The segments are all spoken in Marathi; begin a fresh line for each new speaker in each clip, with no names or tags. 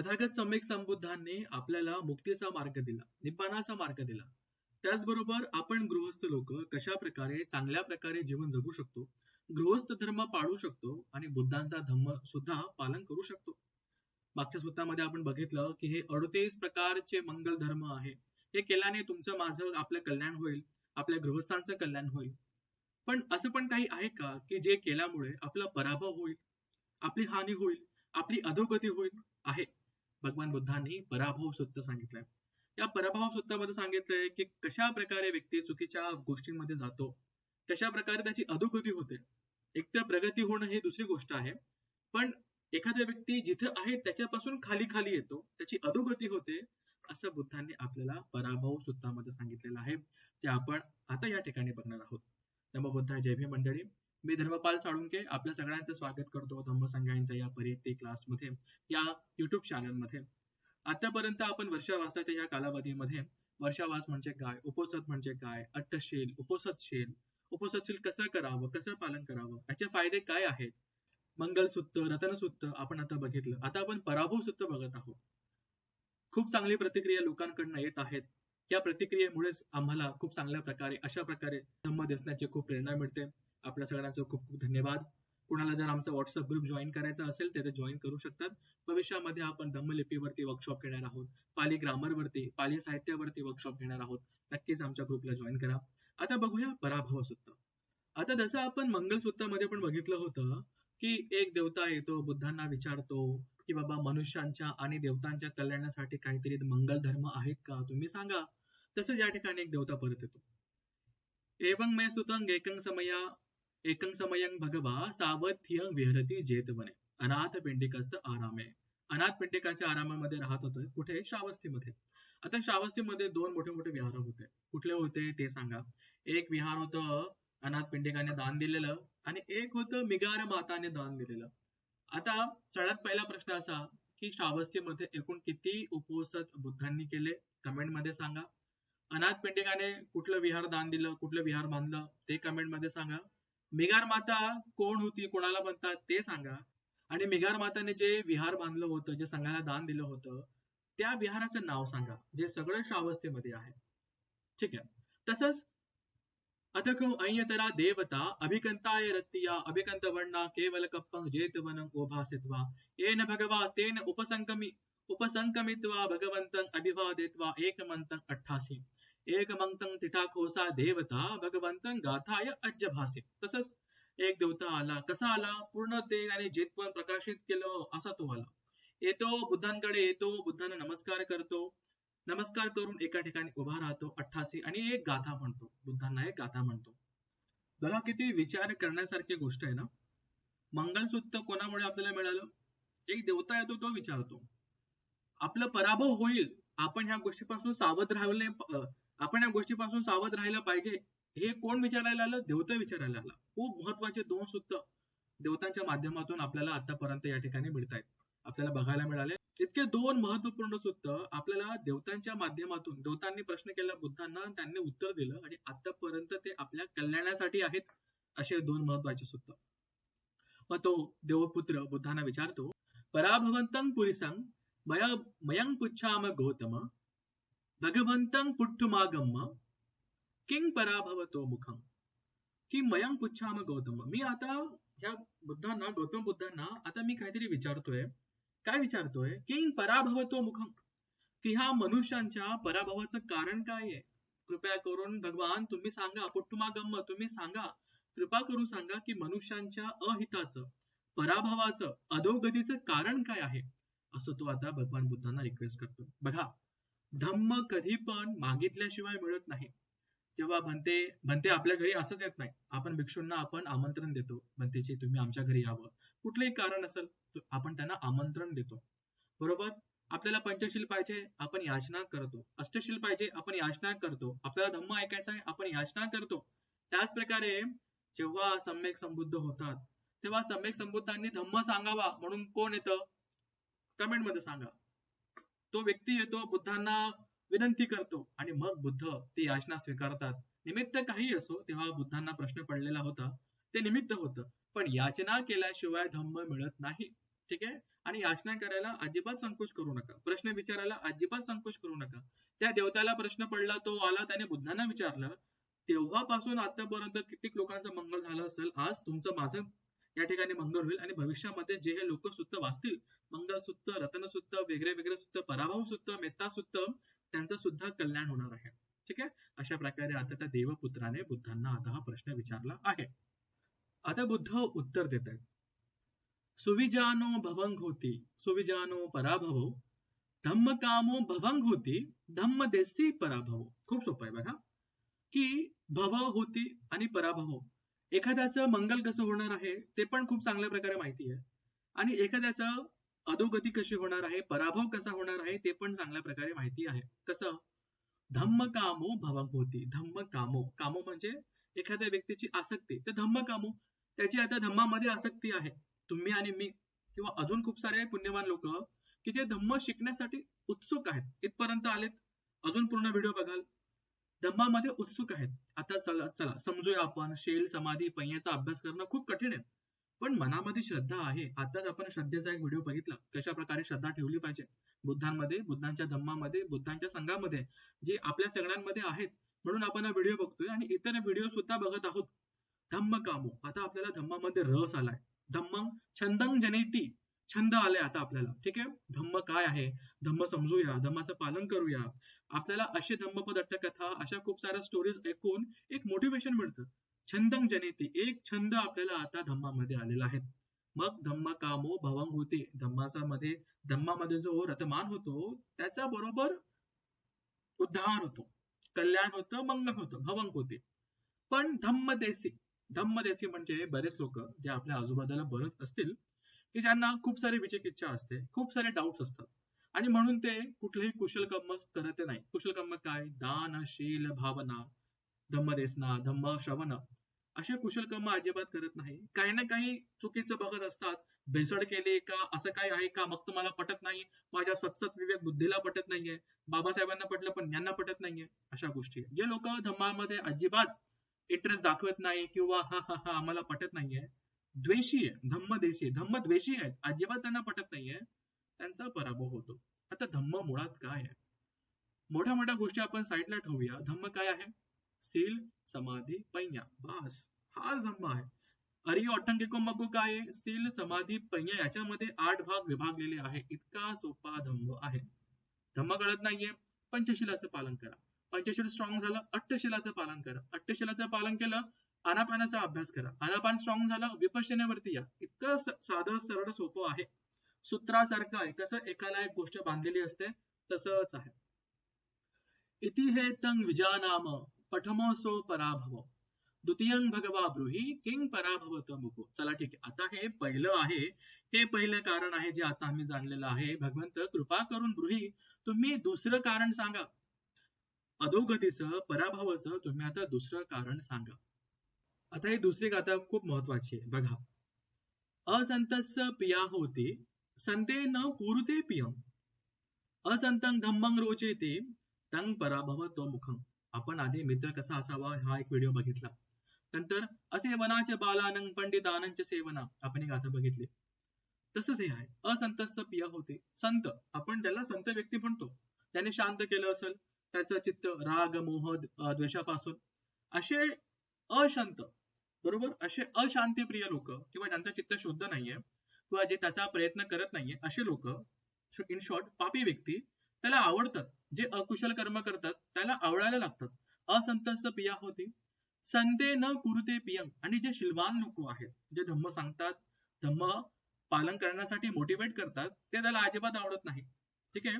तथागत सम्यक संबुद्धांनी आपल्याला मुक्तीचा मार्ग दिला निब्बाणाचा मार्ग दिला. त्याचबरोबर आपण गृहस्थ लोक कशा प्रकारे चांगल्या प्रकारे जीवन जगू शकतो? गृहस्थ धर्म पाळू शकतो आणि बुद्धांचा धम्म सुद्धा पालन करू शकतो. मागच्या सूत्रामध्ये आपण बघितलं की हे अडतीस प्रकारचे मंगल धर्म आहे. हे केल्याने तुमचं माझं आपलं कल्याण होईल आपल्या गृहस्थांचं कल्याण होईल. पण असं पण काही आहे का की जे केल्यामुळे आपला पराभव होईल आपली हानी होईल आपली अधोगती होईल? आहे. भगवान बुद्धांनी पराभव सूत्र सांगितलंय. या पराभव सूत्रामध्ये सांगितलंय की कशा प्रकारे व्यक्ती चुकीच्या गोष्टींमध्ये जातो कशा प्रकारे त्याची अधोगती होते. एकतर प्रगती होणं ही दुसरी गोष्ट आहे पण एखादा व्यक्ती जिथे आहे त्याच्यापासून खाली खाली येतो त्याची अधोगती होते असं बुद्धांनी आपल्याला पराभव सूत्रामध्ये सांगितलेलं आहे जे आपण आता या ठिकाणी बघणार आहोत. नमो बुद्धा जय भी मंडळी. मी धर्मपाल साळुंके आपल्या सगळ्यांचं स्वागत करतो धम्मसंघांच्या या परिते क्लासमध्ये या युट्यूब चॅनलमध्ये आतापर्यंत आपण वर्षावासाच्या या कालावधीमध्ये वर्षावास म्हणजे काय उपोसत म्हणजे काय अट्टशील उपोसतशील उपोसतशील कसं करावं कसं पालन करावं याचे फायदे काय आहेत? मंगलसूत्र रतनसूत्र आपण आता बघितलं. आता आपण पराभव सूत्र बघत आहोत. खूप चांगली प्रतिक्रिया लोकांकडनं येत आहेत. या प्रतिक्रियेमुळेच आम्हाला खूप चांगल्या प्रकारे अशा प्रकारे धम्म दिसण्याची खूप प्रेरणा मिळते. आपल्या सगळ्यांचं खूप खूप धन्यवाद. कुणाला जर आमचा व्हॉट्सअप ग्रुप जॉईन करायचा असेल तर ते जॉईन करू शकतात. भविष्यामध्ये आपण धम्मलिपीवरती वर्कशॉप घेणार आहोत. पाली ग्रामरवरती पाली साहित्यावरती वर्कशॉप घेणार आहोत. नक्कीच आमच्या ग्रुपला जॉईन करा. आता बघूया पराभव सूत्र आता जसं आपण मंगलसूत्रामध्ये पण बघितलं होतं की एक देवता येतो बुद्धांना विचारतो की बाबा मनुष्यांच्या आणि देवतांच्या कल्याणासाठी काहीतरी मंगल धर्म आहेत का? तुम्ही सांगा. तसंच या ठिकाणी एक देवता परत येतो. एवंग मे सुतंग एकंग समया एकं समयं भगवा सावध्य विहरती जेतवने। अनाथ पिंडिकस आरामे। अनाथ पिंडिकाच्या आरामामध्ये राहत होते कुठे? श्रावस्तीमध्ये। आता श्रावस्तीमध्ये दोन मोठे मोठे विहार होते। कुठले होते ते सांगा। एक विहार होतं अनाथ पिंडिकाने दान दिलेलं आणि एक होतं मिगार माताने दान दिलेलं। आता सगळ्यात पहिला प्रश्न असा की श्रावस्तीमध्ये एकूण किती उपवसत बुद्धांनी केले? कमेंटमध्ये सांगा। अनाथ पिंडिकाने कुठलं विहार दान दिलं कुठलं विहार बांधलं? ते कमेंटमध्ये सांगा। मिगार माता कोण होती कोणाला म्हणतात ते सांगा. आणि मिगार माताने जे विहार बांधलं होतं जे संघाला दान दिलं होतं त्या विहाराचं नाव सांगा जे सगळं श्रावस्थेमध्ये आहे. ठीक आहे. तसंच अथको अय्यतरा देवता अभिकंताय रत्तिया अभिकंत वर्णा केवल कप्पं जेतवनं ओभासित्वा येन भगवा तेन उपसंकमी उपसंकमित्वा भगवंतं अभिवादित्वा एकमंतं अठ्ठासी एकमंतं तिठाकोसा देवता भगवंतं गाथाय अज्जभासे तसंच एक देवता आला. कसा आला? पूर्ण ते आणि जेतपण प्रकाशित केलं असा तो आला. येतो बुद्धांकडे येतो बुद्धांना नमस्कार करतो. नमस्कार करून एका ठिकाणी उभा राहतो अठ्ठासी आणि एक गाथा म्हणतो. बुद्धांना एक गाथा म्हणतो. बघा किती विचार करण्यासारखी गोष्ट आहे ना? मंगलसूत्र कोणामुळे आपल्याला मिळालं? एक देवता येतो तो विचारतो. आपला पराभव होईल. आपण ह्या गोष्टीपासून सावध राहिले आपण या गोष्टीपासून सावध राहायला पाहिजे. हे कोण विचारायला आलं? देवता विचारायला आला. खूप महत्त्वाचे दोन सूत्र देवतांच्या माध्यमातून आपल्याला आतापर्यंत या ठिकाणी मिळत आहेत आपल्याला बघायला मिळाले. इतके दोन महत्त्वपूर्ण सूत्र आपल्याला देवतांच्या माध्यमातून देवतांनी प्रश्न केला बुद्धांना त्यांनी उत्तर दिलं आणि आतापर्यंत ते आपल्या कल्याणासाठी आहेत असे दोन महत्त्वाचे सूत्र. मग तो देवपुत्र बुद्धांना विचारतो पराभवंतं पुरिसंग मय मयं पुच्छाम गौतम भगवंतं पुट्टुमागम्म किंग पराभवतो मुखम की मयं पुच्छाम गौतम? मी आता ह्या बुद्धांना गौतम बुद्धांना आता मी काहीतरी विचारतोय. काय विचारतोय? किंग पराभवतो मुखम की ह्या मनुष्यांच्या पराभवाचं कारण काय आहे? कृपया करून भगवान तुम्ही सांगा पुट्टुमागम्म तुम्ही सांगा. कृपा करून सांगा की मनुष्यांच्या अहिताचं पराभवाचं अधोगतीचं कारण काय आहे? असं तो आता भगवान बुद्धांना रिक्वेस्ट करतो बघा. धम्म कधी पण मागितल्याशिवाय मिळत नाही. जेव्हा भंते भंते आपल्या घरी असंच येत नाही. आपण भिक्षूंना आपण आमंत्रण देतो. भंतेची तुम्ही आमच्या घरी यावं. कुठलंही कारण असेल आपण त्यांना आमंत्रण देतो. बरोबर? आपल्याला पंचशील पाहिजे आपण याचना करतो. अष्टशील पाहिजे आपण याचना करतो. आपल्याला धम्म ऐकायचा आहे आपण याचना करतो. त्याच प्रकारे जेव्हा सम्यक संबुद्ध होतात तेव्हा सम्यक संबुद्धांनी धम्म सांगावा म्हणून कोण येतं? कमेंटमध्ये सांगा. तो व्यक्ती येतो बुद्धांना विनंती करतो. आणि मग बुद्ध ती याचना स्वीकारतात. निमित्त काही असो तेव्हा बुद्धांना प्रश्न पडलेला होता. ते निमित्त होतं. पण याचना केल्याशिवाय धम्म मिळत नाही. ठीक आहे? आणि याचना करायला अजिबात संकोच करू नका. प्रश्न विचारायला अजिबात संकोच करू नका. त्या देवताला प्रश्न पडला तो आला त्याने बुद्धांना विचारलं तेव्हापासून आतापर्यंत कित्येक लोकांचं मंगल झालं असेल. आज तुमचं माझं या ठिकाणी मंगल होईल. आणि भविष्यामध्ये जे हे लोक सुद्धा वाचतील मंगलसूत्र रत्नसूत्र वेगळे वेगळे सूत्र पराभव सूत्र मेत्ता सूत्र त्यांचं सुद्धा कल्याण होणार आहे. ठीक आहे? अशा प्रकारे आता त्या देवपुत्राने बुद्धांना आता हा प्रश्न विचारला आहे. आता बुद्ध उत्तर देत आहेत. सुविजानो भवंग होती. सुविजानो पराभव. धम्म कामो भवंग होती. धम्म देसी पराभव. खूप सोपं आहे बघा. की भव होती आणि पराभव. एखाद्याचं मंगल कसं होणार आहे ते पण खूप चांगल्या प्रकारे माहिती आहे. आणि एखाद्याचं अधोगती कशी होणार आहे पराभव कसा होणार आहे ते पण चांगल्या प्रकारे माहिती आहे. कसं? धम्म कामो भवंग होती. धम्म कामो. कामो म्हणजे एखाद्या व्यक्तीची आसक्ती. तर धम्म कामो. त्याची आता धम्मामध्ये आसक्ती आहे. तुम्ही आणि मी किंवा अजून खूप सारे पुण्यवान लोक की जे धम्म शिकण्यासाठी उत्सुक आहेत. इथपर्यंत आलेत. अजून पूर्ण व्हिडिओ बघाल. धम्मामध्ये उत्सुक आहेत. आता चला चला समजूया आपण. शेल समाधी पैयाचा अभ्यास करणं खूप कठीण आहे. पण मनामध्ये श्रद्धा आहे. आताच आपण श्रद्धेचा एक व्हिडिओ बघितला. कशा प्रकारे श्रद्धा ठेवली पाहिजे? बुद्धांमध्ये बुद्धांच्या धम्मामध्ये बुद्धांच्या संघामध्ये जे आपल्या सगळ्यांमध्ये आहेत. म्हणून आपण हा व्हिडिओ बघतोय आणि इतर व्हिडिओ सुद्धा बघत आहोत. धम्म कामो आता आपल्याला धम्मामध्ये रस आलाय. धम्म छंदंग जनेती छंद आले आता आपल्याला. ठीक आहे? धम्म काय आहे? धम्म समजूया धम्माचं पालन करूया. आपल्याला असे धम्मपद अट्टकथा अशा खूप साऱ्या स्टोरीज ऐकून एक मोटिवेशन मिळतं. छंदंग जनेती. एक छंद आपल्याला आता धम्मामध्ये आलेला आहे. मग धम्म कामो भवंग होते. धम्माचा मध्ये धम्मामध्ये जो रथमान होतो त्याच्या बरोबर उद्धार होतो. कल्याण होतं मंगल होतं भवंग होते. पण धम्म देसी धम्म देसी म्हणजे बरेच लोक जे आपल्या आजूबाजूला बरत असतील की ज्यांना खूप सारी विचिकिच्छा असते खूप सारे डाऊट्स असतात. आणि म्हणून ते कुठलेही कुशल कर्म करत नाही. कुशल कर्म काय? दान शील भावना धम्म देसना धम्म श्रवण असे कुशल कर्म अजिबात करत नाही. काही ना काही चुकीचं बघत असतात. भेसड केले का असं काही आहे का? मग तुम्हाला पटत नाही. माझ्या सतसत विवेक बुद्धीला पटत नाहीये. बाबासाहेबांना पटलं पण यांना पटत नाहीये. अशा गोष्टी जे लोक धम्मामध्ये अजिबात इंटरेस्ट दाखवत नाही किंवा हा हा हा आम्हाला पटत नाहीये. द्वेषी आहे धम्म देशी धम्म द्वेषी आहेत. अजिबात त्यांना पटत नाहीये. त्यांचा पराभव होतो. आता धम्म मुळात काय आहे? मोठ्या मोठ्या गोष्टी आपण साईडला ठेवूया. धम्म काय आहे? सील समाधी पैया बास. हाच धम्म आहे. अरि ऑटंकिको मगू काय सील समाधी पैया याच्यामध्ये आठ भाग विभागलेले आहे. इतका सोपा धम्म आहे. धम्म कळत नाहीये. पंचशिलाचं पालन करा. पंचशील स्ट्रॉंग झालं अट्टशिलाचं पालन करा. अट्टशिलाचं पालन केलं आनापानाचा अभ्यास करा. आनापान स्ट्रॉंग झालं विपश्यनेवरती या. इतकं साधं सरळ सोपं आहे. सूत्रासारखं आहे. कसं एकाला एक गोष्ट बांधलेली असते तसंच आहे. इति हे तंग विजानाम पठमोसो पराभव. द्वितीयं भगवा ब्रूही किंग पराभवत मुको. चला ठीक आहे. आता हे पहिलं आहे. हे पहिलं कारण आहे जे आता आम्ही जाणलेलं आहे. भगवंत कृपा करून ब्रूही तुम्ही दुसरं कारण सांगा. अधोगतीचं पराभवाचं तुम्ही आता दुसरं कारण सांगा. आता ही दुसरी गाथा खूप महत्वाची आहे. बघा. असंतस पिया होते संते न कुरुते पियम. असंतं धम्मंग रोचेते तंग पराभव तो मुखम आपण आधी मित्र कसा असावा हा एक व्हिडिओ बघितला. नंतर असे वनाचे बालानंग पंडितानंच सेवना आपण ही गाथा बघितली. तसंच हे आहे. असंतस पिया होते. संत. आपण त्याला संत व्यक्ती म्हणतो. त्याने शांत केलं असेल त्याचं चित्त राग मोह द्वेषापासून. असे अशांत बरोबर? असे अशांतीप्रिय लोक किंवा ज्यांचं चित्त शुद्ध नाहीये किंवा जे त्याचा प्रयत्न करत नाहीये असे लोक इन शॉर्ट पापी व्यक्ती त्याला आवडतात. जे अकुशल कर्म करतात त्याला आवडायला लागतात. असंतस्त पिया होती. संते न कुरुते पियंग. आणि जे शिलवान लोक आहेत जे धम्म सांगतात धम्म पालन करण्यासाठी मोटिवेट करतात ते त्याला अजिबात आवडत नाही. ठीक आहे?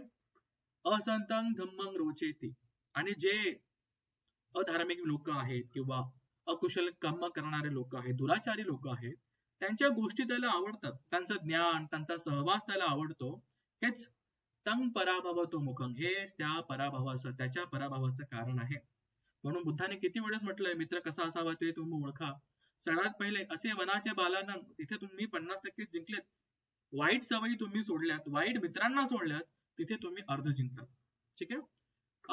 असंतंग धम्मंग रोचेती. आणि जे अधार्मिक लोक आहेत किंवा अकुशल काम करणारे लोक आहेत दुराचारी लोक आहेत त्यांच्या गोष्टी त्याला आवडतात. त्यांचं ज्ञान त्यांचा सहवास त्याला आवडतो. हेच तंग पराभव तो मुखम हेच त्या पराभवाचं त्याच्या पराभवाचं कारण आहे. म्हणून बुद्धाने किती वेळेस म्हटलंय मित्र कसा असावा ते तुम्ही ओळखा. सगळ्यात पहिले असे वनाचे बालांना तिथे तुम्ही पन्नास टक्के जिंकलेत. वाईट सवयी तुम्ही सोडल्यात वाईट मित्रांना सोडल्यात तिथे तुम्ही अर्ध जिंकतात ठीक आहे?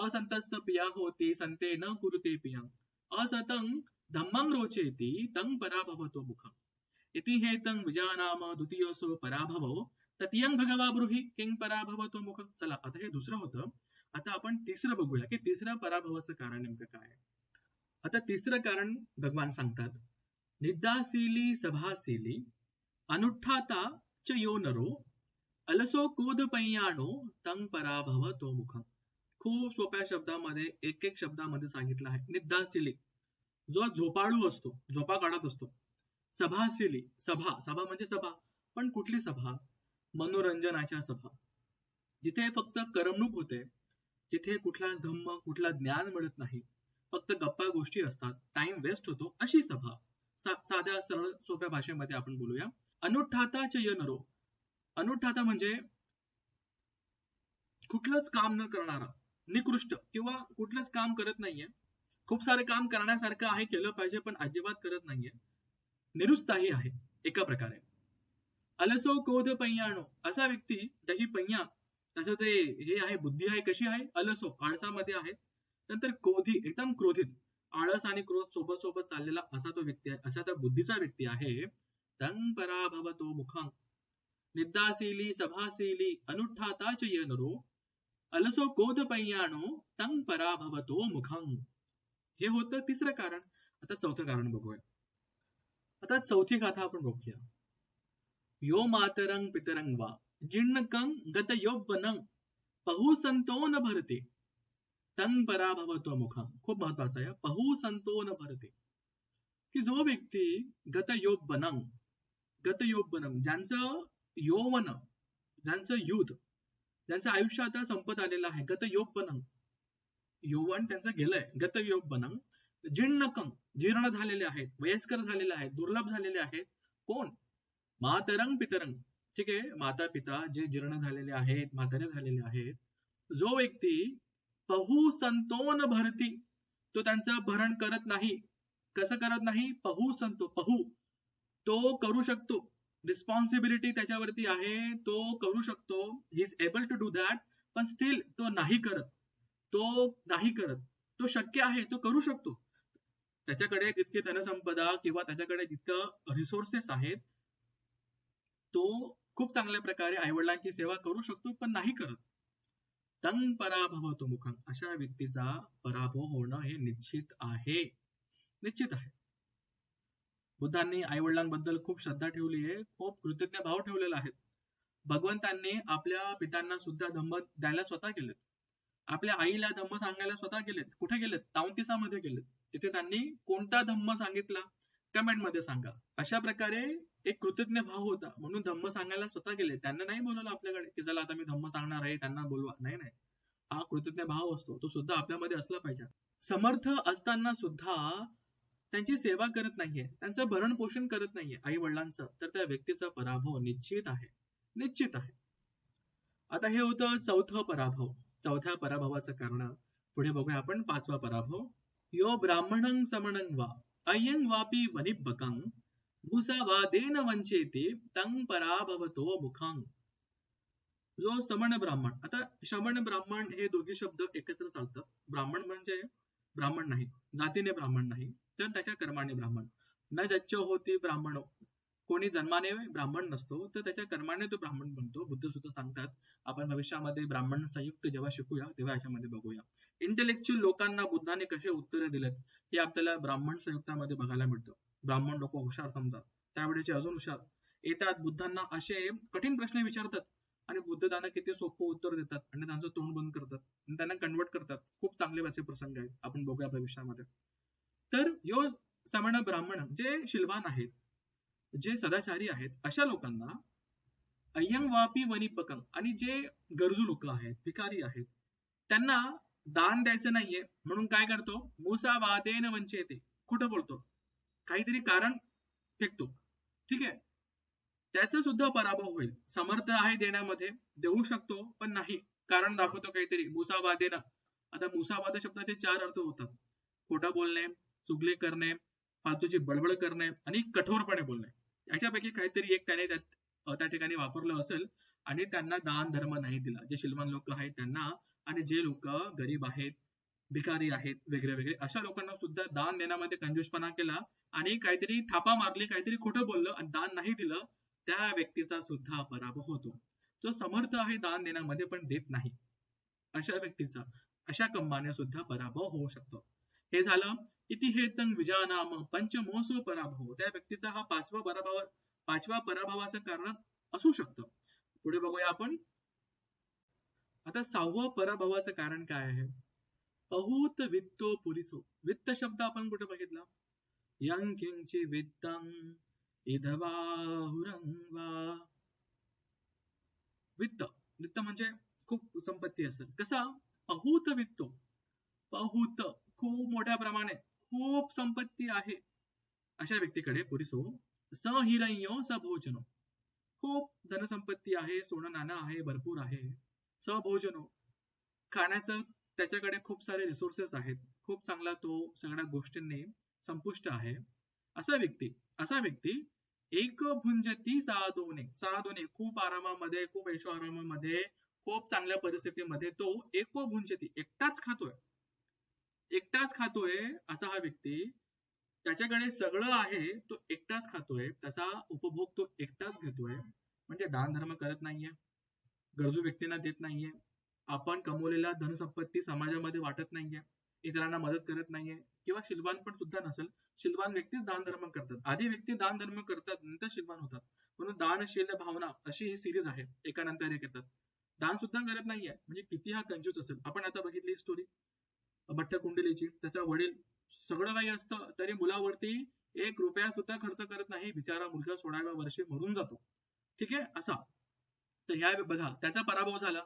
असंतस्त पिया होती संते न कुरुते पिया. असतंग धम्मं रोचेति तंग पराभवतो मुखम। इति हे तंग विजानाम द्वितीयसो पराभवो ततियं भगवा ब्रुही किंग पराभवतो मुख चला आता हे दुसरं होतं। आता आपण तिसरं बघूया की तिसऱ्या पराभवाचं कारण नेमकं काय आता तिसरं कारण भगवान सांगतात निदासीली सभासीली अनुठाता च यो नरो अलसो कोद पैयाणो तंग पराभव तो मुखम. खूप सोप्या शब्दामध्ये एक एक शब्दामध्ये सांगितलं आहे निदासीली जो झोपाळू असतो झोपा काढत असतो. सभासिली सभा सभा म्हणजे सभा पण कुठली सभा? मनोरंजनाच्या सभा. जिथे फक्त करमणूक होते जिथे कुठला धम्म कुठला ज्ञान मिळत नाही फक्त गप्पा गोष्टी असतात टाइम वेस्ट होतो अशी सभा. सा- साध्या सरळ सोप्या भाषेमध्ये आपण बोलूया. अनुठाता च य नरो म्हणजे कुठलंच काम न करणारा निकृष्ट किंवा कुठलंच काम करत नाहीये खूप सारं काम करण्यासारखं आहे केलं पाहिजे पण अजिबात करत नाहीये. निरुत्साही आहे एका प्रकारे. अलसो कोध पैयाणो असा व्यक्ती त्याची पैया त्याचं ते हे आहे बुद्धी आहे कशी आहे? अलसो आळसामध्ये आहे. नंतर क्रोधी एकदम क्रोधित. आळस आणि क्रोध सोबत सोबत चाललेला असा तो व्यक्ती आहे असा त्या बुद्धीचा व्यक्ती आहे. तं पराभवतो मुखं. निदासीली सभासीली अनुष्ठाता च ये नरो अलसो कोध पैयाणो तं पराभवतो मुखं. हे होतं तिसरं कारण. आता चौथं कारण बघूया. आता चौथी गाथा आपण बघूया. यो मातरंग पितरंग वा जीर्णकंग गत योबनं पहु संतोन भरते. तन पराभवतो मुखम खूप महत्वाचं आहे पहु संतोन भरते. की जो व्यक्ती गत योबनं गत बनंग ज्यांचं यौवन ज्यांचं युद्ध ज्यांचं आयुष्य आता संपत आलेलं आहे गत बनंग यौवन त्यांचं गेलंय. गतयोग बनम जीर्णकम जीर्ण झालेले आहेत वयस्कर झालेले आहेत दुर्लभ झालेले आहेत. कोण? मातरंग पितरंग. ठीक आहे? माता पिता जे जीर्ण झालेले आहेत म्हातारे झालेले आहेत. जो व्यक्ती पहु संतोन भरती तो त्यांचं भरण करत नाही. कसं करत नाही? पहू संतो पहू. तो करू शकतो. रिस्पॉन्सिबिलिटी त्याच्यावरती आहे. तो करू शकतो. He is able to do that पण स्टील तो नाही करत. तो नाही करत. तो शक्य आहे तो करू शकतो. त्याच्याकडे जितके धनसंपदा किंवा त्याच्याकडे जितकं रिसोर्सेस आहेत तो खूप चांगल्या प्रकारे आईवडिलांची सेवा करू शकतो पण नाही करत. तंग पराभवतो मुखं. अशा व्यक्तीचा पराभव होणं हे निश्चित आहे. निश्चित आहे. बुद्धांनी आईवडिलांबद्दल खूप श्रद्धा ठेवली आहे खूप कृतज्ञ भाव ठेवलेला आहे. भगवंतांनी आपल्या पितांना सुद्धा धम्म द्यायला स्वतः केलं आपल्या आईला धम्म सांगायला स्वतः गेलेत. कुठे गेलेत? तावतीसामध्ये गेलेत. तिथे त्यांनी कोणता धम्म सांगितला? कमेंटमध्ये सांगा. अशा प्रकारे एक कृतज्ञ भाव होता. म्हणून धम्म सांगायला स्वतः गेले. त्यांना नाही बोलवलं आपल्याकडे की चला आता मी धम्म सांगणार आहे त्यांना बोलवा. नाही नाही. हा कृतज्ञ भाव असतो. तो सुद्धा आपल्यामध्ये असला पाहिजे. समर्थ असताना सुद्धा त्यांची सेवा करत नाहीये. त्यांचं भरण पोषण करत नाहीये. आई वडिलांचं तर त्या व्यक्तीचा पराभव निश्चित आहे. निश्चित आहे. आता हे होतं चौथं पराभव. चौथ्या पराभवाचं कारण. पुढे बघूया आपण पाचवा पराभव. यो ब्राह्मणं समणं वा अयं वापी वनिब्बकं भूसावादेन वंचेते तं पराभवतो मुखं. जो समण ब्राह्मण आता श्रमण ब्राह्मण हे दोघे शब्द एकत्र चालतात ब्राह्मण म्हणजे ब्राह्मण नाही जातीने ब्राह्मण नाही तर त्याच्या कर्माने ब्राह्मण. न जच्च होती ब्राह्मण कोणी जन्माने ब्राह्मण नसतो तर त्याच्या कर्माने तो ब्राह्मण बनतो. बुद्ध सुद्धा सांगतात आपण भविष्यामध्ये ब्राह्मण संयुक्त जेव्हा शिकूया तेव्हा याच्यामध्ये बघूया. इंटेलेक्च्युअल लोकांना बुद्धाने कसे उत्तरे दिलेत हे आपल्याला ब्राह्मण संयुक्तामध्ये बघायला मिळतं. ब्राह्मण लोक हुशार समजा त्यावेळेचे अजून हुशार. येतात बुद्धांना असे कठीण प्रश्न विचारतात आणि बुद्ध त्यांना किती सोपं उत्तर देतात आणि त्यांचं तोंड बंद करतात आणि त्यांना कन्वर्ट करतात. खूप चांगले असे प्रसंग आहेत आपण बघूया भविष्यामध्ये. तर यो समण ब्राह्मण जे शिलवान आहेत जे सदाचारी आहेत अशा लोकांना अय्यंग वापी वनिपकम आणि जे गरजू लोक आहेत भिकारी आहेत त्यांना दान द्यायचं नाहीये. म्हणून काय करतो? मुसा वादेन येते कुठं बोलतो. काहीतरी कारण फेकतो. ठीक आहे? त्याचा सुद्धा पराभव होईल. समर्थ आहे देण्यामध्ये. देऊ शकतो पण नाही. कारण दाखवतो काहीतरी. मुसावादेनं. आता मुसावाद शब्दाचे चार अर्थ होतात. खोटा बोलणे चुगले करणे फालतूची बडबड करणे आणि कठोरपणे बोलणे. याच्यापैकी काहीतरी एक त्याने त्या ठिकाणी वापरलं असेल आणि त्यांना दान धर्म नाही दिला. जे श्रीमान लोक आहेत त्यांना आणि जे लोक गरीब आहेत भिकारी आहेत वेगळे वेगळे अशा लोकांना सुद्धा दान देण्यामध्ये कंजूसपणा केला आणि काहीतरी थापा मारली काहीतरी खोटं बोललं आणि दान नाही दिलं त्या व्यक्तीचा सुद्धा पराभव होतो. जो समर्थ आहे दान देण्यामध्ये पण देत नाही. अशा व्यक्तीचा अशा कंबाने सुद्धा पराभव होऊ शकतो. हे झालं. इति हेतन विजानाम पंचमोसो पराभव त्या व्यक्तीचा हा पाचवा पराभव पाचव्या पराभवाचं कारण असू शकतं. पुढे बघूया आपण. आता सहावं पराभवाचं कारण काय आहे? अहूत वित्तो पुलिसो. वित्त शब्द आपण कुठे बघितला? यंग किंची वित्तं इधवाहुरंगवा वित्त. वित्त म्हणजे खूप संपत्ती असेल. कसा? अहूत वित्तो. अहूत. खूप मोठ्या प्रमाणे. खूप संपत्ती आहे. अशा व्यक्तीकडे पुरिसो स सभोजनो. खूप धनसंपत्ती आहे सोनं नाणं आहे भरपूर आहे. सभोजनो. खाण्याचं त्याच्याकडे खूप सारे रिसोर्सेस आहेत. खूप चांगला तो सगळ्या गोष्टींनी संपुष्ट आहे. असा व्यक्ती असा व्यक्ती एक भुंजती साधोने साधोने खूप आरामामध्ये खूप ऐशो आरामामध्ये खूप चांगल्या परिस्थितीमध्ये तो एको भुंजती एकटाच खातोय. एकटाच खातोय असा हा व्यक्ती त्याच्याकडे सगळं आहे तो एकटाच खातोय त्याचा उपभोग तो एकटाच घेतोय. म्हणजे दान धर्म करत नाहीये गरजू व्यक्तींना देत नाहीये आपण कमवलेला धनसंपत्ती समाजामध्ये वाटत नाहीये इतरांना मदत करत नाहीये किंवा शिल्वान पण सुद्धा नसेल शिल्वान व्यक्ती दान धर्म करतात. आधी व्यक्ती दान धर्म करतात नंतर शिल्वान होतात. म्हणून दानशील भावना अशी ही सिरीज आहे एकानंतर एक येतात. दान सुद्धा करत नाहीये म्हणजे किती हा कंजूस असेल. आपण आता बघितली स्टोरी भट्ट कुंडलीची. त्याचा वडील सगळं काही असतं तरी मुलावरती एक रुपया सुद्धा खर्च करत नाही. बिचारा मुलगा सोळाव्या वर्षी मरून जातो. ठीक आहे? असा. तर ह्या बघा त्याचा पराभव झाला.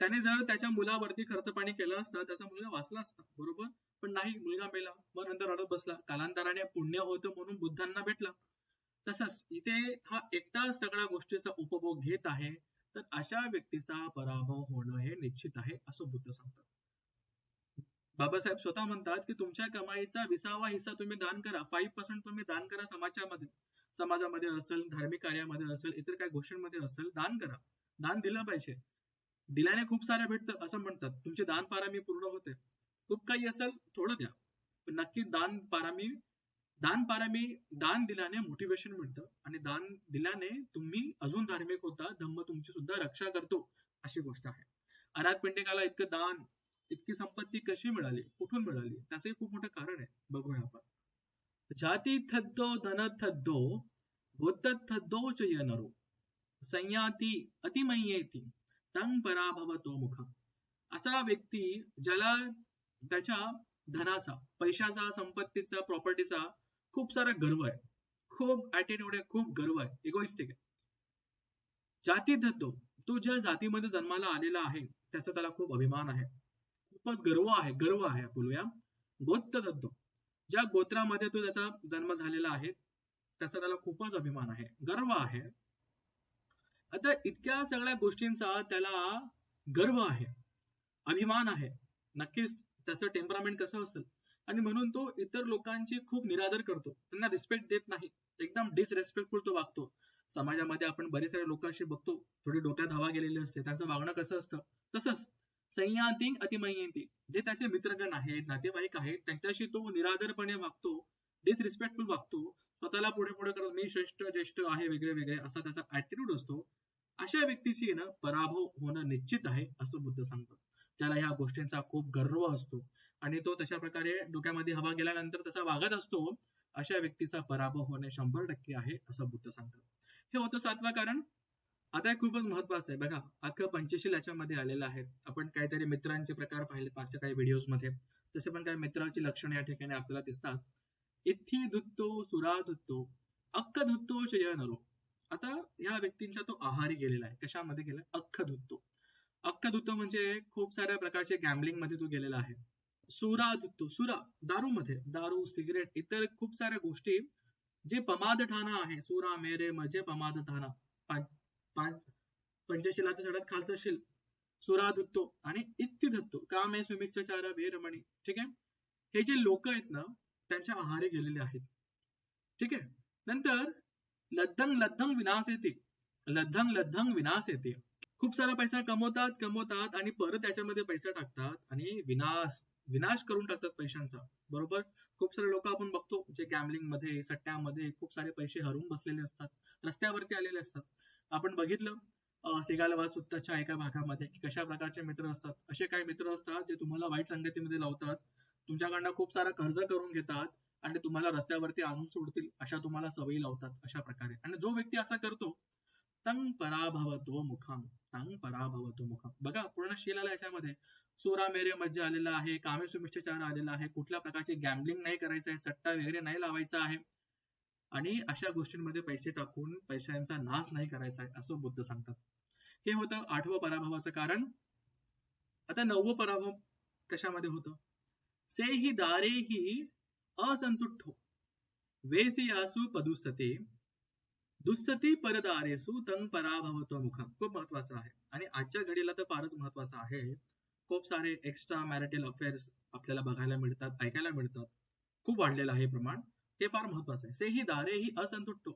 त्याने जर त्याच्या मुलावरती खर्च पाणी केलं असतं त्याचा मुलगा वाचला असता. बरोबर? पण नाही मुलगा मेला. मग नंतर रडत बसला. कालांतराने पुण्य होतं म्हणून बुद्धांना भेटला. तसंच इथे हा एकटा सगळ्या गोष्टीचा उपभोग घेत आहे तर अशा व्यक्तीचा पराभव होणं हे निश्चित आहे असं बुद्ध सांगतात. बाबासाहेब स्वतः म्हणतात की तुमच्या कमाईचा विसावा हिस्सा तुम्ही दान करा. फाईव्ह पर्सेंट तुम्ही दान करा समाजामध्ये. समाजामध्ये असेल धार्मिक कार्यामध्ये असेल इतर काही गोष्टींमध्ये असेल दान करा. दान दिलं पाहिजे. दिल्याने खूप सारे भेटतं असं म्हणतात. तुमची दान पारामी पूर्ण होते. खूप काही असेल थोडं द्या. पण नक्की दान पारामी दान पारामी दान दिल्याने मोटिवेशन मिळतं. आणि दान दिल्याने तुम्ही अजून धार्मिक होता धम्म तुमची सुद्धा रक्षा करतो अशी गोष्ट आहे. अनाथ पिंडिकाला इतकं दान इतकी संपत्ती कशी मिळाली? कुठून मिळाली? त्याचंही खूप मोठं कारण आहे. बघूया आपण. जाती थद्दो धन थद्दो बुद्ध थद्दो चयनरो संयाती अतिमयेती तंग पराभवतो मुख असा व्यक्ती ज्याला त्याच्या धनाचा पैशाचा संपत्तीचा प्रॉपर्टीचा खूप सारा गर्व आहे. खूप ऍटिट्यूड आहे खूप गर्व आहे. इगोइस्टिक आहे. जाती धद्दो तो ज्या जातीमध्ये जन्माला आलेला आहे त्याचा त्याला खूप अभिमान आहे. खूपच गर्व आहे गर्व आहे बोलूया गोत्र दत्त ज्या गोत्रामध्ये तो त्याचा जन्म झालेला आहे त्याचा त्याला खूपच अभिमान आहे गर्व आहे. आता इतक्या सगळ्या गोष्टींचा त्याला गर्व आहे अभिमान आहे. नक्कीच त्याचं टेम्परामेंट कसं असेल? आणि म्हणून तो इतर लोकांची खूप निरादर करतो. त्यांना रिस्पेक्ट देत नाही. एकदम डिसरेस्पेक्टफुल तो वागतो. समाजामध्ये आपण बरेच सारे लोकांशी बघतो. थोडी डोक्यात हवा गेलेली असते. त्यांचं वागणं कसं असतं? तसंच. संयातिंग अतिमयंती. जे त्याचे मित्रगण आहेत नातेवाईक आहेत त्यांच्याशी तो निरादरपणे वागतो डिसरिस्पेक्टफुल वागतो स्वतःला पुढे पुढे करत मी श्रेष्ठ ज्येष्ठ आहे वेगळे वेगळे असा त्याचा ऍटिट्यूड असतो. अशा व्यक्तीशी ना पराभव होणं निश्चित आहे असं बुद्ध सांगतो त्याला ह्या गोष्टींचा खूप गर्व असतो. आणि तो तशा प्रकारे डोक्यामध्ये हवा गेल्यानंतर तसा वागत असतो अशा व्यक्तीचा पराभव होणे शंभर टक्के आहे असं बुद्ध सांगतात. हे होतं सातवं कारण. आता खूपच महत्वाचं आहे. बघा अख्खं पंचशील याच्यामध्ये आलेलं आहे. आपण काहीतरी मित्रांचे प्रकार पाहिले मागच्या काही व्हिडिओजमध्ये तसे पण काही मित्राची लक्षणं या ठिकाणी आपल्याला दिसतात. इथी धुतो सुरा धुत्तो अक्क शय नरो. आता ह्या व्यक्तींचा तो आहारी गेलेला आहे. कशामध्ये गेला? अख्ख धुतो अख्ख धुतो म्हणजे खूप साऱ्या प्रकारचे गॅम्बलिंगमध्ये तो गेलेला आहे. सुरा धुतो सुरा दारू मध्ये दारू सिगरेट इतर खूप साऱ्या गोष्टी. जे पमाद ठाणा आहे सुरा मेरे मजे पमाद ठाणा पंचशिलाचं सगळ्यात खालचं शिल. सुरा धुत्तो आणि इत्ती धत्तो कामे सुमिच्छाचार वेरमणी ठीक आहे? हे जे लोक आहेत ना त्यांच्या आहारे गेलेले आहेत. ठीक आहे? नंतर लद्धंग लद्धंग विनाश येते. लद्धंग लद्धंग विनाश येते. खूप सारा पैसा कमवतात कमवतात आणि परत त्याच्यामध्ये पैसा टाकतात आणि विनाश विनाश करून टाकतात पैशांचा. बरोबर? खूप सारे लोक आपण बघतो जे गॅमलिंगमध्ये सट्ट्यामध्ये खूप सारे पैसे हरून बसलेले असतात. रस्त्यावरती आलेले असतात. आपण बघितलं अं, सेगालवा सुत्ताच्या एका भागामध्ये की कशा प्रकारचे मित्र असतात. असे काही मित्र असतात जे तुम्हाला वाईट संगतीमध्ये लावतात तुमच्याकडनं खूप सारा कर्ज करून घेतात आणि तुम्हाला रस्त्यावरती आणून सोडतील अशा तुम्हाला सवयी लावतात अशा प्रकारे. आणि जो व्यक्ती असा करतो तंग पराभवतो मुखम तंग पराभवतो मुखम. बघा पूर्ण शील याच्यामध्ये. सोरा मेरे मध्ये आलेला आहे कामे सुमिष्टाचार आलेला आहे कुठल्या प्रकारचे गॅम्बलिंग नाही करायचं आहे सट्टा वगैरे नाही लावायचा आहे. आणि अशा गोष्टींमध्ये पैसे टाकून पैशांचा नाश नाही करायचा आहे असं बुद्ध सांगतात. हे होतं आठवं पराभवाचं कारण. आता नववं पराभव कशामध्ये होतं? से ही दारे ही असंतुष्ट वेसी यासु पदुसते दुस्सती परदारेसु तंग पराभवत्व मुखम खूप महत्वाचं आहे. आणि आजच्या घडीला तर फारच महत्वाचं आहे. खूप सारे एक्स्ट्रा मॅरिटल अफेअर्स आपल्याला बघायला मिळतात ऐकायला मिळतात. खूप वाढलेलं आहे हे प्रमाण. हे फार महत्वाचं आहे. सेही दारे ही असंतुष्टो.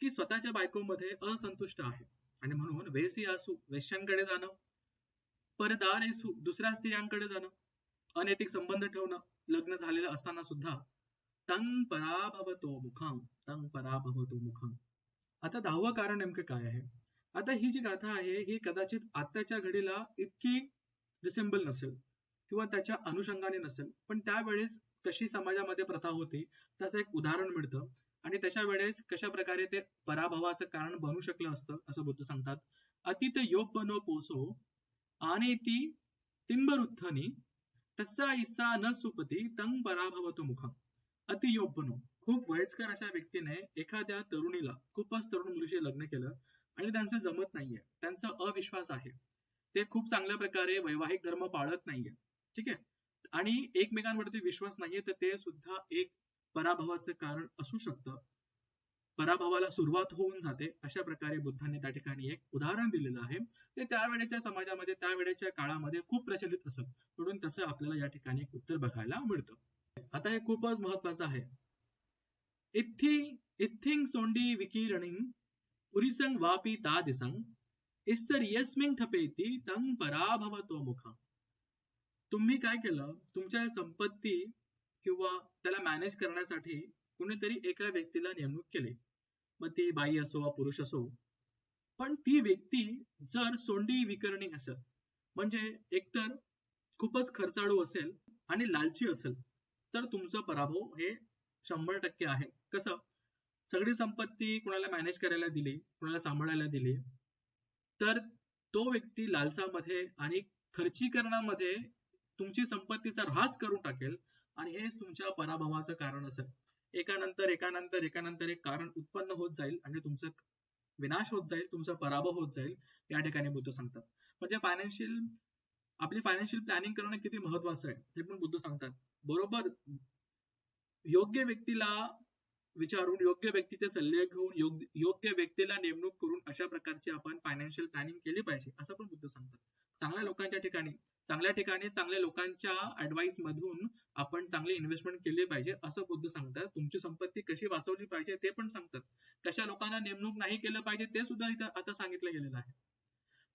की स्वतःच्या बायकोमध्ये असंतुष्ट आहे. आणि म्हणून वेसी असू वेश्यांकडे जाणं परदार येसू दुसऱ्या स्त्रियांकडे जाणं अनैतिक संबंध ठेवणं लग्न झालेलं असताना सुद्धा तंग पराभवतो मुखम तंग पराभवतो मुखम आता दहावं कारण नेमकं काय आहे? आता ही जी गाथा आहे ही कदाचित आताच्या घडीला इतकी रिसेंबल नसेल किंवा त्याच्या अनुषंगाने नसेल पण त्यावेळेस कशी समाजामध्ये प्रथा होती त्याचं एक उदाहरण मिळतं. आणि त्याच्या वेळेस कशा प्रकारे ते पराभवाचं कारण बनू शकलं असतं असं बुद्ध सांगतात. अतित योग बनो पोसो आणि ती तिंबरुत्थनी तसा इसा न सुपती तंग पराभवतो मुखम. अतियोग बनो खूप वयस्कर अशा व्यक्तीने एखाद्या तरुणीला खूपच तरुण मुलीशी लग्न केलं आणि त्यांचं जमत नाहीये. त्यांचा अविश्वास आहे. ते खूप चांगल्या प्रकारे वैवाहिक धर्म पाळत नाहीये. ठीक आहे? आणि एकमेकांवरती विश्वास नाहीये तर ते सुद्धा एक पराभवाचं कारण असू शकतं. पराभवाला सुरुवात होऊन जाते अशा प्रकारे बुद्धाने त्या ठिकाणी एक उदाहरण दिलेलं आहे. ते त्यावेळेच्या समाजामध्ये त्यावेळेच्या काळामध्ये खूप प्रचलित असत. म्हणून तसं आपल्याला या ठिकाणी एक उत्तर बघायला मिळतं. आता हे खूपच महत्वाचं आहे. इथिंग इथिंग सोंडी विकिरणिंग पुरिसंग वापी ता दिसंग इस्तर यस्मिंग ठपेती तं पराभवतो मुखा तुम्ही काय केलं? तुमच्या संपत्ती किंवा त्याला मॅनेज करण्यासाठी कुणीतरी एका व्यक्तीला नेमणूक केली. मग ती बाई असो वा पुरुष असो. पण ती व्यक्ती जर सोंडी विकर्णी असेल म्हणजे एकतर खूपच खर्चाळू असेल आणि लालची असेल तर तुमचा पराभव हे शंभर टक्के आहे. कसं? सगळी संपत्ती कुणाला मॅनेज करायला दिली कुणाला सांभाळायला दिली तर तो व्यक्ती लालसामध्ये आणि खर्चीकरणामध्ये तुमची संपत्तीचा ऱ्हास करून टाकेल आणि हेच तुमच्या पराभवाचं कारण असेल. एकानंतर एकानंतर एकानंतर एक कारण उत्पन्न होत जाईल आणि तुमचं विनाश होत जाईल तुमचा पराभव होत जाईल या ठिकाणी बुद्ध सांगतात. म्हणजे फायनान्शियल आपली फायनान्शियल प्लॅनिंग करणं किती महत्वाचं आहे हे पण बुद्ध सांगतात. बरोबर योग्य व्यक्तीला विचारून योग्य व्यक्तीचे सल्ले घेऊन योग्य योग्य व्यक्तीला नेमणूक करून अशा प्रकारची आपण फायनान्शियल प्लॅनिंग केली पाहिजे असं पण बुद्ध सांगतात. चांगल्या लोकांच्या ठिकाणी चांगल्या ठिकाणी चांगल्या लोकांच्या ऍडवाइस मधून आपण चांगले इन्व्हेस्टमेंट केले पाहिजे असं बुद्ध सांगतात. तुमची संपत्ती कशी वाचवली पाहिजे ते पण सांगतात. कशा लोकांना नेमणूक नाही केलं पाहिजे ते सुद्धा इथं आता सांगितलं गेलेलं आहे.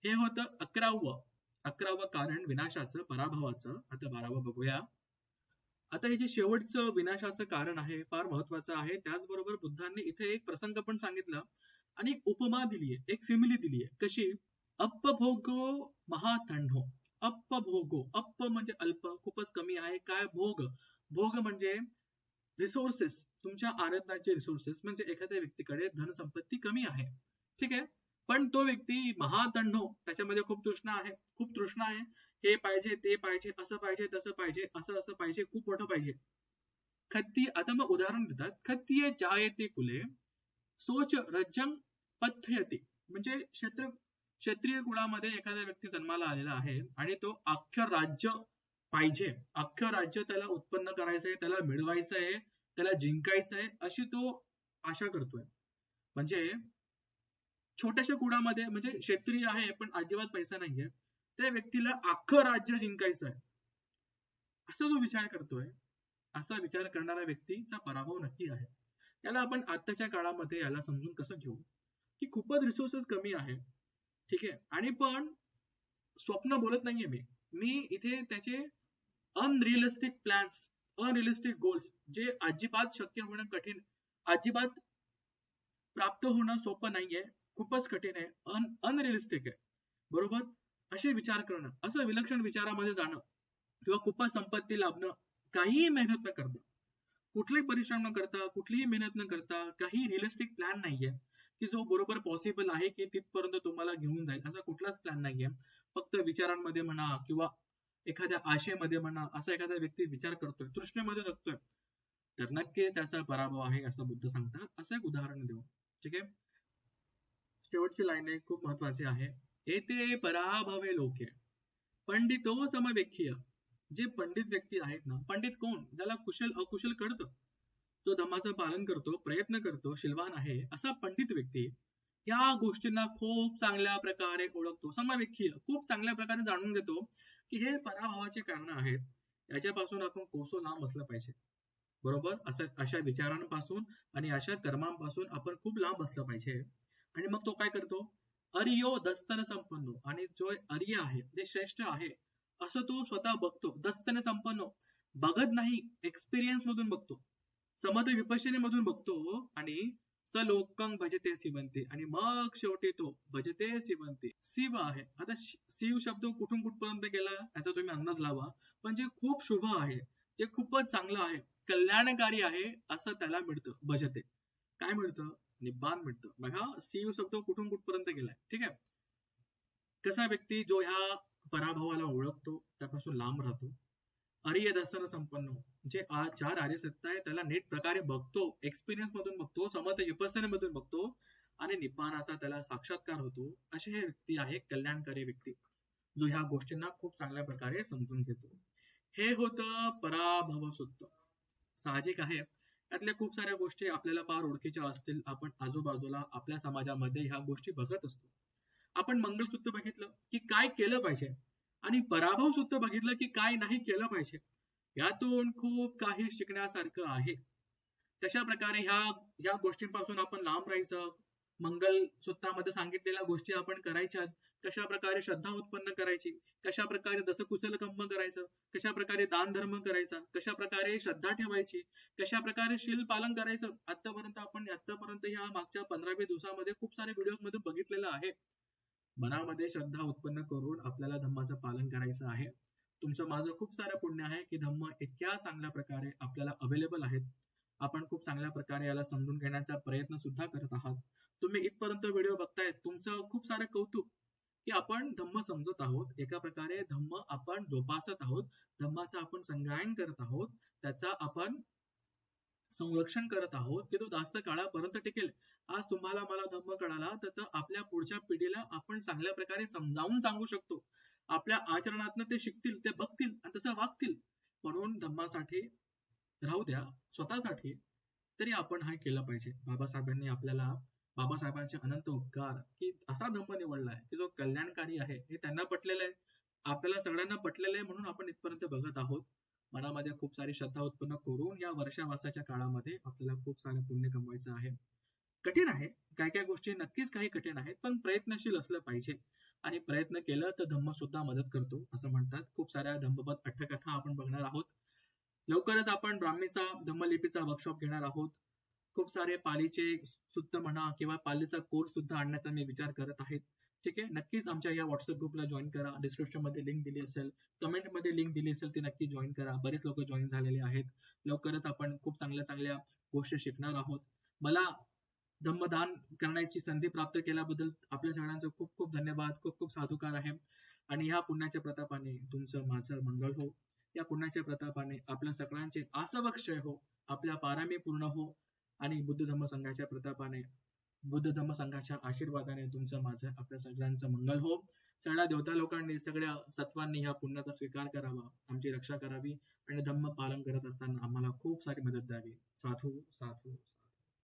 हे होतं अकरावं. अकरावं कारण विनाशाचं पराभवाचं. आता बारावं बघूया. आता हे जे शेवटचं विनाशाचं कारण आहे फार महत्वाचं आहे. त्याचबरोबर बुद्धांनी इथे एक प्रसंग पण सांगितलं आणि एक उपमा दिली आहे एक सिमिली दिली आहे कशी? अपभोगो महाथंडो अप्प भोगो. अप्प म्हणजे अल्प खूपच कमी आहे. काय भोग? भोग म्हणजे रिसोर्सेस तुमच्या आनंदाचे रिसोर्सेस म्हणजे एखाद्या व्यक्तीकडे धनसंपत्ती कमी आहे. ठीक आहे? पण तो व्यक्ती महातंडो. त्याच्यामध्ये खूप तृष्णा आहे. खूप तृष्णा आहे. हे पाहिजे ते पाहिजे असं पाहिजे तसं पाहिजे असं असं पाहिजे खूप मोठं पाहिजे. खत्ती आता मग उदाहरण देतात. खत्तीय जायते कुले सोच रज्जंग पथयते. म्हणजे क्षेत्र क्षत्रिय कुळामध्ये एखादा व्यक्ती जन्माला आलेला आहे आणि तो अख्खं राज्य पाहिजे अख्खं राज्य त्याला उत्पन्न करायचं आहे त्याला मिळवायचं आहे त्याला जिंकायचं आहे अशी तो आशा करतोय. म्हणजे छोट्याशा कुळामध्ये म्हणजे क्षेत्रीय आहे पण अजिबात पैसा नाहीये त्या व्यक्तीला अख्खं राज्य जिंकायचं आहे असा जो विचार करतोय. असा विचार करणारा व्यक्तीचा पराभव नक्की आहे. याला आपण आताच्या काळामध्ये याला समजून कसं घेऊ? की खूपच रिसोर्सेस कमी आहे. ठीक आहे? आणि पण स्वप्न बोलत नाहीये मी. मी इथे त्याचे अनरिअलिस्टिक प्लॅन्स अनरिअलिस्टिक गोल्स जे अजिबात शक्य होणं कठीण अजिबात प्राप्त होणं सोपं नाहीये खूपच कठीण आहे अन अनरिअलिस्टिक आहे. बरोबर? असे विचार करणं असं विलक्षण विचारामध्ये जाणं किंवा खूपच संपत्ती लाभणं काहीही मेहनत न करणं. कुठलाही परिश्रम न करता कुठलीही मेहनत न करता काही रिअलिस्टिक प्लॅन नाहीये. की जो बरोबर पॉसिबल आहे की तिथपर्यंत तुम्हाला घेऊन जाईल. असा कुठलाच प्लॅन नाहीये. फक्त विचारांमध्ये म्हणा किंवा एखाद्या आशेमध्ये म्हणा असा एखादा व्यक्ती विचार करतोय तृष्णेमध्ये जगतोय तर नक्की त्याचा पराभव आहे असं बुद्ध सांगतात. असं एक उदाहरण देऊ. ठीक आहे? शेवटची लाईन आहे खूप महत्वाची आहे. येते पराभवे लोके. पंडितो समवेखीय जे पंडित व्यक्ती आहेत ना पंडित कोण? ज्याला कुशल अकुशल कळतं. जो धम्माचं पालन करतो प्रयत्न करतो शिलवान आहे असा पंडित व्यक्ती या गोष्टींना खूप चांगल्या प्रकारे ओळखतो. समवेखीय खूप चांगल्या प्रकारे जाणून घेतो की हे पराभवाचे कारण आहेत याच्यापासून आपण कोसो लांब असलं पाहिजे. बरोबर? असं अशा विचारांपासून आणि अशा कर्मांपासून आपण खूप लांब असलं पाहिजे. आणि मग तो काय करतो? अरियो दस्तन संपन्न. आणि जो अर्य आहे जे श्रेष्ठ आहे असं तो स्वतः बघतो. दस्तन संपन्न. बघत नाही एक्सपिरियन्स मधून बघतो. समत विपश्यनेमधून बघतो आणि सलोकंग भजते सिवंते आणि मग शेवटी तो भजते सिवंते शिव आहे. आता शिव शब्द कुठून कुठपर्यंत गेला याचा तुम्ही अंदाज लावा. पण जे खूप शुभ आहे जे खूपच चांगलं आहे कल्याणकारी आहे असं त्याला मिळतं. भजते. काय मिळतं? निब्बान मिळतं. बघा शिव शब्द कुठून कुठपर्यंत गेलाय? ठीक आहे? कसा व्यक्ती जो ह्या पराभवाला ओळखतो त्यापासून लांब राहतो? आर्य दर्शन संपन्न हो म्हणजे चार आर्य सत्ता आहे त्याला नीट प्रकारे बघतो एक्सपिरियन्स मधून बघतो समर्थ विपसनेमधून बघतो आणि निपानाचा त्याला साक्षात्कार होतो असे हे व्यक्ती आहे कल्याणकारी व्यक्ती. जो ह्या गोष्टींना खूप चांगल्या प्रकारे समजून घेतो. हे होतं पराभव सूत्र साहजिक आहे. यातल्या खूप साऱ्या गोष्टी आपल्याला फार ओळखीच्या असतील. आपण आजूबाजूला आपल्या समाजामध्ये ह्या गोष्टी बघत असतो. आपण मंगळसूत्र बघितलं की काय केलं पाहिजे? आणि पराभव सुद्धा बघितलं की काय नाही केलं पाहिजे. यातून खूप काही शिकण्यासारखं आहे. तशा प्रकारे ह्या ह्या गोष्टींपासून आपण लांब राहायचं. मंगल सुत्तामध्ये सांगितलेल्या गोष्टी आपण करायच्या कशा प्रकारे श्रद्धा उत्पन्न करायची? कशा प्रकारे दसकुशल कर्म करायचं? कशा प्रकारे दान धर्म करायचा? कशा प्रकारे श्रद्धा ठेवायची? कशा प्रकारे शील पालन करायचं? आतापर्यंत आपण आतापर्यंत ह्या मागच्या पंधराव्या दिवसामध्ये खूप सारे व्हिडिओमध्ये बघितलेलं आहे. मनामध्ये श्रद्धा उत्पन्न करून आपल्याला धम्माचं पालन करायचं आहे. तुमचं माझं खूप सारं पुण्य आहे की धम्म इतक्या चांगल्या प्रकारे आपल्याला अवेलेबल आहेत. आपण खूप चांगल्या प्रकारे याला समजून घेण्याचा प्रयत्न सुद्धा करत आहात. तुम्ही इथपर्यंत व्हिडिओ बघताय तुमचं खूप सारं कौतुक की आपण धम्म समजत आहोत. एका प्रकारे धम्म आपण जोपासत आहोत. धम्माचं आपण संगायन करत आहोत. त्याचा आपण संरक्षण करत आहोत की तो जास्त काळापर्यंत टिकेल. आज तुम्हाला मला धम्म कळाला तर आपल्या पुढच्या पिढीला आपण चांगल्या प्रकारे समजावून सांगू शकतो. आपल्या आचरणातनं ते शिकतील ते बघतील आणि तसं वागतील. म्हणून धम्मासाठी राहू द्या स्वतःसाठी तरी आपण हा केलं पाहिजे. बाबासाहेबांनी आपल्याला बाबासाहेबांचे अनंत उपकार की असा धम्म निवडला आहे की जो कल्याणकारी आहे हे त्यांना पटलेला आहे. आपल्याला सगळ्यांना पटलेलं आहे म्हणून आपण इथपर्यंत बघत आहोत. मनामध्ये खूप सारी श्रद्धा उत्पन्न करून या वर्षावासाच्या काळामध्ये आपल्याला खूप सारे पुण्य कमवायचं आहे. कठीण आहे. काय काय गोष्टी नक्कीच काही कठीण आहेत पण प्रयत्नशील असलं पाहिजे. आणि प्रयत्न केलं तर धम्म सुद्धा मदत करतो असं म्हणतात. खूप साऱ्या धम्मपद अठ्ठकथा आपण बघणार आहोत. लवकरच आपण ब्राह्मीचा धम्मलिपीचा वर्कशॉप घेणार आहोत. खूप सारे पालीचे सुद्धा म्हणा किंवा पालीचा कोर्स सुद्धा आणण्याचा मी विचार करत आहे. ठीक आहे? नक्कीच आमच्या या व्हॉट्सअप ग्रुपला जॉईन करा. डिस्क्रिप्शनमध्ये लिंक दिली असेल. कमेंटमध्ये लिंक दिली असेल ती नक्की जॉईन करा. बरेच लोक जॉईन झालेले आहेत. लवकरच आपण खूप चांगल्या चांगल्या गोष्टी शिकणार आहोत. मला धम्मदान करण्याची संधी प्राप्त केल्याबद्दल आपल्या सगळ्यांचं खूप खूप धन्यवाद. खूप खूप साधुकार आहे. आणि ह्या पुण्याच्या प्रतापाने तुमचं माझं मंगळ हो. या पुण्याच्या प्रतापाने आपल्या सगळ्यांचे आसवक्षय हो. आपल्या पारामी पूर्ण हो. आणि बुद्ध धम्म संघाच्या प्रतापाने बुद्ध धम्म संघाच्या आशीर्वादाने तुमचं माझं आपल्या सगळ्यांचं मंगल हो. सगळ्या देवता लोकांनी सगळ्या सत्वांनी ह्या पुण्याचा स्वीकार करावा आमची रक्षा करावी आणि धम्म पालन करत असताना आम्हाला खूप सारी मदत द्यावी. साधू साधू.